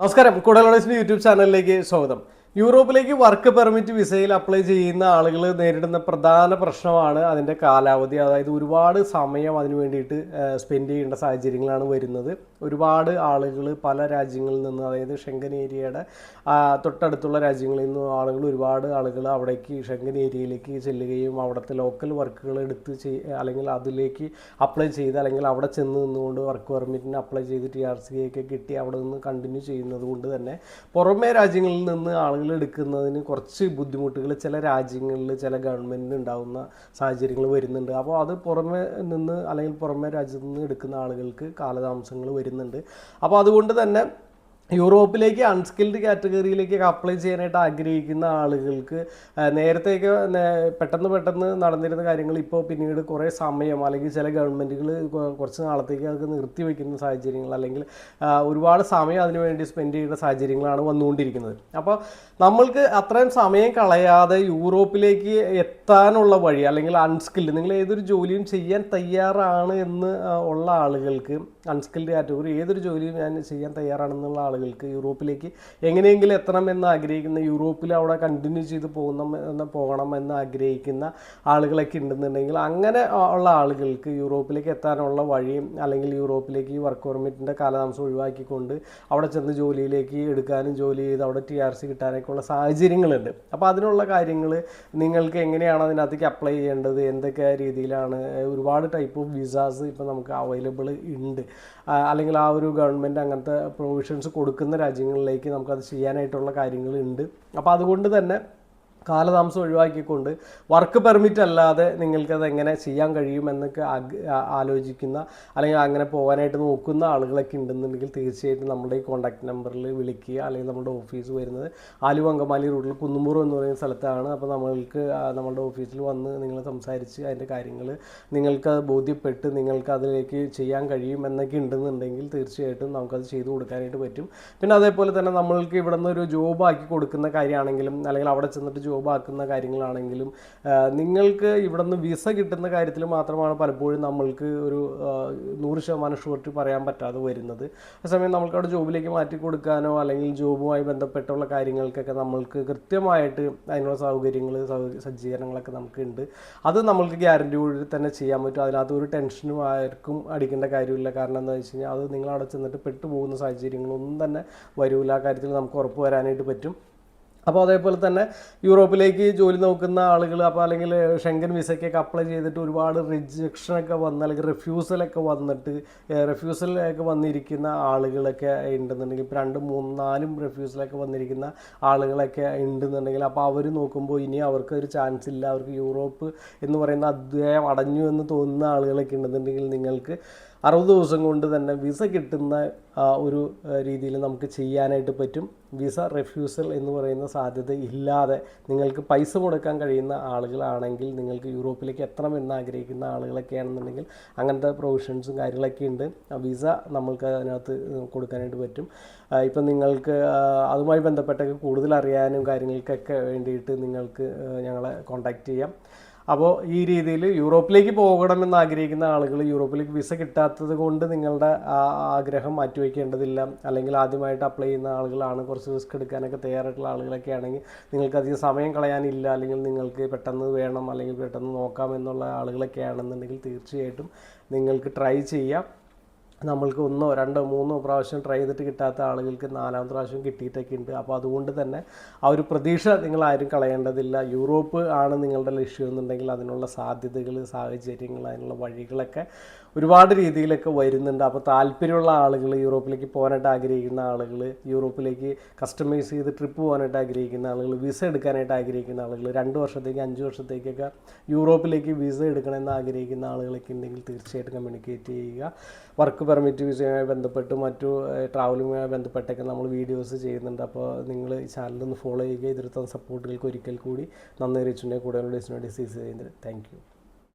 നമസ്കാരം. കൂടലോളേഴ്സിന്റെ യൂട്യൂബ് ചാനലിലേക്ക് സ്വാഗതം. യൂറോപ്പിലേക്ക് വർക്ക് പെർമിറ്റ് വിസയിൽ അപ്ലൈ ചെയ്യുന്ന ആളുകൾ നേരിടുന്ന പ്രധാന പ്രശ്നമാണ് അതിന്റെ കാലാവധി. അതായത് ഒരുപാട് സമയം അതിന് വേണ്ടിയിട്ട് സ്പെൻഡ് ചെയ്യേണ്ട സാഹചര്യങ്ങളാണ് വരുന്നത്. ഒരുപാട് ആളുകൾ പല രാജ്യങ്ങളിൽ നിന്ന് അതായത് ഷെങ്കൻ ഏരിയയുടെ തൊട്ടടുത്തുള്ള രാജ്യങ്ങളിൽ നിന്ന് ആളുകൾ ഒരുപാട് ആളുകൾ അവിടേക്ക് ഷെങ്കൻ ഏരിയയിലേക്ക് ചെല്ലുകയും അവിടുത്തെ ലോക്കൽ വർക്കുകൾ എടുത്ത് ചെയ് അല്ലെങ്കിൽ അതിലേക്ക് അപ്ലൈ ചെയ്ത് അല്ലെങ്കിൽ അവിടെ ചെന്ന് നിന്നുകൊണ്ട് വർക്ക് പെർമിറ്റിന് അപ്ലൈ ചെയ്ത് ടി ആർ സി ഒക്കെ കിട്ടി അവിടെ നിന്ന് കണ്ടിന്യൂ ചെയ്യുന്നത് കൊണ്ട് തന്നെ പുറമേ രാജ്യങ്ങളിൽ നിന്ന് ആളുകൾ എടുക്കുന്നതിന് കുറച്ച് ബുദ്ധിമുട്ടുകൾ ചില രാജ്യങ്ങളിൽ ചില ഗവൺമെന്റിന് ഉണ്ടാകുന്ന സാഹചര്യങ്ങൾ വരുന്നുണ്ട്. അപ്പോൾ അത് പുറമേ നിന്ന് അല്ലെങ്കിൽ പുറമേ രാജ്യത്ത് നിന്ന് എടുക്കുന്ന ആളുകൾക്ക് കാലതാമസങ്ങൾ വരുന്നുണ്ട്. അപ്പോൾ അതുകൊണ്ട് തന്നെ യൂറോപ്പിലേക്ക് അൺസ്കിൽഡ് കാറ്റഗറിയിലേക്ക് അപ്ലൈ ചെയ്യാനായിട്ട് ആഗ്രഹിക്കുന്ന ആളുകൾക്ക് നേരത്തെയൊക്കെ പെട്ടെന്ന് പെട്ടെന്ന് നടന്നിരുന്ന കാര്യങ്ങൾ ഇപ്പോൾ പിന്നീട് കുറേ സമയം അല്ലെങ്കിൽ ചില ഗവൺമെന്റുകൾ കുറച്ച് നാളത്തേക്ക് അത് നിർത്തി വയ്ക്കുന്ന സാഹചര്യങ്ങൾ അല്ലെങ്കിൽ ഒരുപാട് സമയം അതിനു വേണ്ടി സ്പെൻഡ് ചെയ്യുന്ന സാഹചര്യങ്ങളാണ് വന്നുകൊണ്ടിരിക്കുന്നത്. അപ്പോൾ നമ്മൾക്ക് അത്രയും സമയം കളയാതെ യൂറോപ്പിലേക്ക് എത്താനുള്ള വഴി അല്ലെങ്കിൽ അൺസ്കിൽഡ് നിങ്ങൾ ഏതൊരു ജോലിയും ചെയ്യാൻ തയ്യാറാണ് എന്ന് ഉള്ള ആളുകൾക്ക് അൺസ്കിൽഡ് കാറ്റഗറി ഏതൊരു ജോലിയും ഞാൻ ചെയ്യാൻ തയ്യാറാണെന്നുള്ള ആളുകൾക്ക് യൂറോപ്പിലേക്ക് എങ്ങനെയെങ്കിലും എത്തണം എന്ന് ആഗ്രഹിക്കുന്ന യൂറോപ്പിൽ അവിടെ കണ്ടിന്യൂ ചെയ്ത് പോകുന്ന പോകണം എന്ന് ആഗ്രഹിക്കുന്ന ആളുകളൊക്കെ ഉണ്ടെന്നുണ്ടെങ്കിൽ അങ്ങനെ ഉള്ള ആളുകൾക്ക് യൂറോപ്പിലേക്ക് എത്താനുള്ള വഴിയും അല്ലെങ്കിൽ യൂറോപ്പിലേക്ക് ഈ വർക്ക് പെർമിറ്റിന്റെ കാലതാമസം ഒഴിവാക്കിക്കൊണ്ട് അവിടെ ചെന്ന് ജോലിയിലേക്ക് എടുക്കാനും ജോലി ചെയ്ത് അവിടെ ടി ആർ സി കിട്ടാനൊക്കെ ഉള്ള സാഹചര്യങ്ങളുണ്ട്. അപ്പോൾ അതിനുള്ള കാര്യങ്ങൾ നിങ്ങൾക്ക് എങ്ങനെയാണ് അതിനകത്തേക്ക് അപ്ലൈ ചെയ്യേണ്ടത്? എന്തൊക്കെ രീതിയിലാണ്? ഒരുപാട് ടൈപ്പ് ഓഫ് വിസാസ് ഇപ്പോൾ നമുക്ക് അവൈലബിൾ ഉണ്ട്. അല്ലെങ്കിൽ ആ ഒരു ഗവൺമെന്റ് അങ്ങനത്തെ പ്രൊവിഷൻസ് കൊടുക്കുന്ന രാജ്യങ്ങളിലേക്ക് നമുക്കത് ചെയ്യാനായിട്ടുള്ള കാര്യങ്ങളുണ്ട് അപ്പോൾ അതുകൊണ്ട് തന്നെ കാലതാമസം ഒഴിവാക്കിക്കൊണ്ട് വർക്ക് പെർമിറ്റ് അല്ലാതെ നിങ്ങൾക്കത് എങ്ങനെ ചെയ്യാൻ കഴിയുമെന്നൊക്കെ ആലോചിക്കുന്ന അല്ലെങ്കിൽ അങ്ങനെ പോകാനായിട്ട് നോക്കുന്ന ആളുകളൊക്കെ ഉണ്ടെന്നുണ്ടെങ്കിൽ തീർച്ചയായിട്ടും നമ്മുടെ ഈ കോൺടാക്ട് നമ്പറിൽ വിളിക്കുക. അല്ലെങ്കിൽ നമ്മുടെ ഓഫീസ് വരുന്നത് ആലുവ അങ്കമാലി റൂട്ടിൽ കുന്നുമ്പൂർ എന്ന് പറയുന്ന സ്ഥലത്താണ്. അപ്പോൾ നമ്മൾക്ക് നമ്മുടെ ഓഫീസിൽ വന്ന് നിങ്ങൾ സംസാരിച്ച് അതിന്റെ കാര്യങ്ങൾ നിങ്ങൾക്ക് ബോധ്യപ്പെട്ട് നിങ്ങൾക്ക് അതിലേക്ക് ചെയ്യാൻ കഴിയുമെന്നൊക്കെ ഉണ്ടെന്നുണ്ടെങ്കിൽ തീർച്ചയായിട്ടും നമുക്കത് ചെയ്തു കൊടുക്കാനായിട്ട് പറ്റും. പിന്നെ അതേപോലെ തന്നെ നമ്മൾക്ക് ഇവിടെ നിന്ന് ഒരു ജോബ് ആക്കി കൊടുക്കുന്ന കാര്യമാണെങ്കിലും അല്ലെങ്കിൽ അവിടെ ചെന്നിട്ട് ജോബ് ആക്കുന്ന കാര്യങ്ങളാണെങ്കിലും നിങ്ങൾക്ക് ഇവിടെ നിന്ന് വിസ കിട്ടുന്ന കാര്യത്തിൽ മാത്രമാണ് പലപ്പോഴും നമ്മൾക്ക് ഒരു നൂറ് ശതമാനം ഷുവർട്ടി പറയാൻ പറ്റാതെ വരുന്നത്. അതേസമയം നമ്മൾക്ക് അവിടെ ജോബിലേക്ക് മാറ്റി കൊടുക്കാനോ അല്ലെങ്കിൽ ജോബുമായി ബന്ധപ്പെട്ടുള്ള കാര്യങ്ങൾക്കൊക്കെ നമ്മൾക്ക് കൃത്യമായിട്ട് അതിനുള്ള സൗകര്യങ്ങൾ സജ്ജീകരണങ്ങളൊക്കെ നമുക്ക് ഉണ്ട് അത് നമ്മൾക്ക് ഗ്യാരന്റിയോട് തന്നെ ചെയ്യാൻ പറ്റും. അതിനകത്ത് ഒരു ടെൻഷനും ആർക്കും അടിക്കേണ്ട കാര്യമില്ല. കാരണം എന്താ വെച്ച് കഴിഞ്ഞാൽ അത് നിങ്ങൾ അവിടെ ചെന്നിട്ട് പെട്ടുപോകുന്ന സാഹചര്യങ്ങളൊന്നും തന്നെ വരില്ല ആ കാര്യത്തിൽ നമുക്ക് ഉറപ്പ് വരാനായിട്ട് പറ്റും. അപ്പോൾ അതേപോലെ തന്നെ യൂറോപ്പിലേക്ക് ജോലി നോക്കുന്ന ആളുകൾ അപ്പോൾ അല്ലെങ്കിൽ ഷെങ്കൻ വിസയ്ക്കൊക്കെ അപ്ലൈ ചെയ്തിട്ട് ഒരുപാട് റിജക്ഷനൊക്കെ വന്ന് അല്ലെങ്കിൽ റിഫ്യൂസലൊക്കെ വന്നിട്ട് റിഫ്യൂസലൊക്കെ വന്നിരിക്കുന്ന ആളുകളൊക്കെ ഉണ്ടെന്നുണ്ടെങ്കിൽ ഇപ്പോൾ രണ്ടും മൂന്നും നാലും റിഫ്യൂസലൊക്കെ വന്നിരിക്കുന്ന ആളുകളൊക്കെ ഉണ്ടെന്നുണ്ടെങ്കിൽ അപ്പോൾ അവർ നോക്കുമ്പോൾ ഇനി അവർക്ക് ഒരു ചാൻസ് ഇല്ല. അവർക്ക് യൂറോപ്പ് എന്ന് പറയുന്ന അധ്യായം അടഞ്ഞു എന്ന് തോന്നുന്ന ആളുകളൊക്കെ ഉണ്ടെന്നുണ്ടെങ്കിൽ നിങ്ങൾക്ക് അറുപത് ദിവസം കൊണ്ട് തന്നെ വിസ കിട്ടുന്ന ഒരു രീതിയിൽ നമുക്ക് ചെയ്യാനായിട്ട് പറ്റും. വിസ റെഫ്യൂസൽ എന്ന് പറയുന്ന സാധ്യത ഇല്ലാതെ നിങ്ങൾക്ക് പൈസ മുടക്കാൻ കഴിയുന്ന ആളുകളാണെങ്കിൽ നിങ്ങൾക്ക് യൂറോപ്പിലേക്ക് എത്തണം എന്ന് ആഗ്രഹിക്കുന്ന ആളുകളൊക്കെ ആണെന്നുണ്ടെങ്കിൽ അങ്ങനത്തെ പ്രൊവിഷൻസും കാര്യങ്ങളൊക്കെ ഉണ്ട്. വിസ നമ്മൾക്ക് അതിനകത്ത് കൊടുക്കാനായിട്ട് പറ്റും. ഇപ്പം നിങ്ങൾക്ക് അതുമായി ബന്ധപ്പെട്ടൊക്കെ കൂടുതൽ അറിയാനും കാര്യങ്ങൾക്കൊക്കെ വേണ്ടിയിട്ട് നിങ്ങൾക്ക് ഞങ്ങളെ കോൺടാക്റ്റ് ചെയ്യാം. അപ്പോൾ ഈ രീതിയിൽ യൂറോപ്പിലേക്ക് പോകണമെന്ന് ആഗ്രഹിക്കുന്ന ആളുകൾ യൂറോപ്പിലേക്ക് വിസ കിട്ടാത്തത് കൊണ്ട് നിങ്ങളുടെ ആഗ്രഹം മാറ്റിവെക്കേണ്ടതില്ല. അല്ലെങ്കിൽ ആദ്യമായിട്ട് അപ്ലൈ ചെയ്യുന്ന ആളുകളാണ് കുറച്ച് റിസ്ക് എടുക്കാനൊക്കെ തയ്യാറായിട്ടുള്ള ആളുകളൊക്കെ ആണെങ്കിൽ നിങ്ങൾക്ക് അധികം സമയം കളയാനില്ല. അല്ലെങ്കിൽ നിങ്ങൾക്ക് പെട്ടെന്ന് വേണം. അല്ലെങ്കിൽ പെട്ടെന്ന് നോക്കാം എന്നുള്ള ആളുകളൊക്കെ ആണെന്നുണ്ടെങ്കിൽ തീർച്ചയായിട്ടും നിങ്ങൾക്ക് ട്രൈ ചെയ്യാം. നമ്മൾക്ക് ഒന്നോ രണ്ടോ മൂന്നോ പ്രാവശ്യം ട്രൈ ചെയ്തിട്ട് കിട്ടാത്ത ആളുകൾക്ക് നാലാമത്തെ പ്രാവശ്യം കിട്ടിയിട്ടൊക്കെ ഉണ്ട്. അപ്പോൾ അതുകൊണ്ട് തന്നെ ആ ഒരു പ്രതീക്ഷ നിങ്ങൾ ആരും കളയേണ്ടതില്ല. യൂറോപ്പ് ആണ് നിങ്ങളുടെ ലക്ഷ്യം എന്നുണ്ടെങ്കിൽ അതിനുള്ള സാധ്യതകൾ സാഹചര്യങ്ങൾ അതിനുള്ള വഴികളൊക്കെ ഒരുപാട് രീതിയിലൊക്കെ വരുന്നുണ്ട്. അപ്പോൾ താല്പര്യമുള്ള ആളുകൾ യൂറോപ്പിലേക്ക് പോകാനായിട്ട് ആഗ്രഹിക്കുന്ന ആളുകൾ യൂറോപ്പിലേക്ക് കസ്റ്റമൈസ് ചെയ്ത് ട്രിപ്പ് പോകാനായിട്ട് ആഗ്രഹിക്കുന്ന ആളുകൾ വിസ എടുക്കാനായിട്ട് ആഗ്രഹിക്കുന്ന ആളുകൾ രണ്ട് വർഷത്തേക്ക് അഞ്ച് വർഷത്തേക്കൊക്കെ യൂറോപ്പിലേക്ക് വിസ എടുക്കണമെന്ന് ആഗ്രഹിക്കുന്ന ആളുകളൊക്കെ ഉണ്ടെങ്കിൽ തീർച്ചയായിട്ടും കമ്മ്യൂണിക്കേറ്റ് ചെയ്യുക. വർക്ക് പെർമിറ്റ് വിസയുമായി ബന്ധപ്പെട്ട് മറ്റു ട്രാവലിങ്ങുമായി ബന്ധപ്പെട്ടൊക്കെ നമ്മൾ വീഡിയോസ് ചെയ്യുന്നുണ്ട്. അപ്പോൾ നിങ്ങൾ ഈ ചാനൽ ഒന്ന് ഫോളോ ചെയ്യുക. ഇതിരുത്തുന്ന സപ്പോർട്ടുകൾക്ക് ഒരിക്കൽ കൂടി നന്ദി അറിയിച്ചിട്ടുണ്ടെങ്കിൽ കൂടുതലുള്ള ഡിസിനോ ഡിസീസ് ചെയ്യുന്നത്. Thank you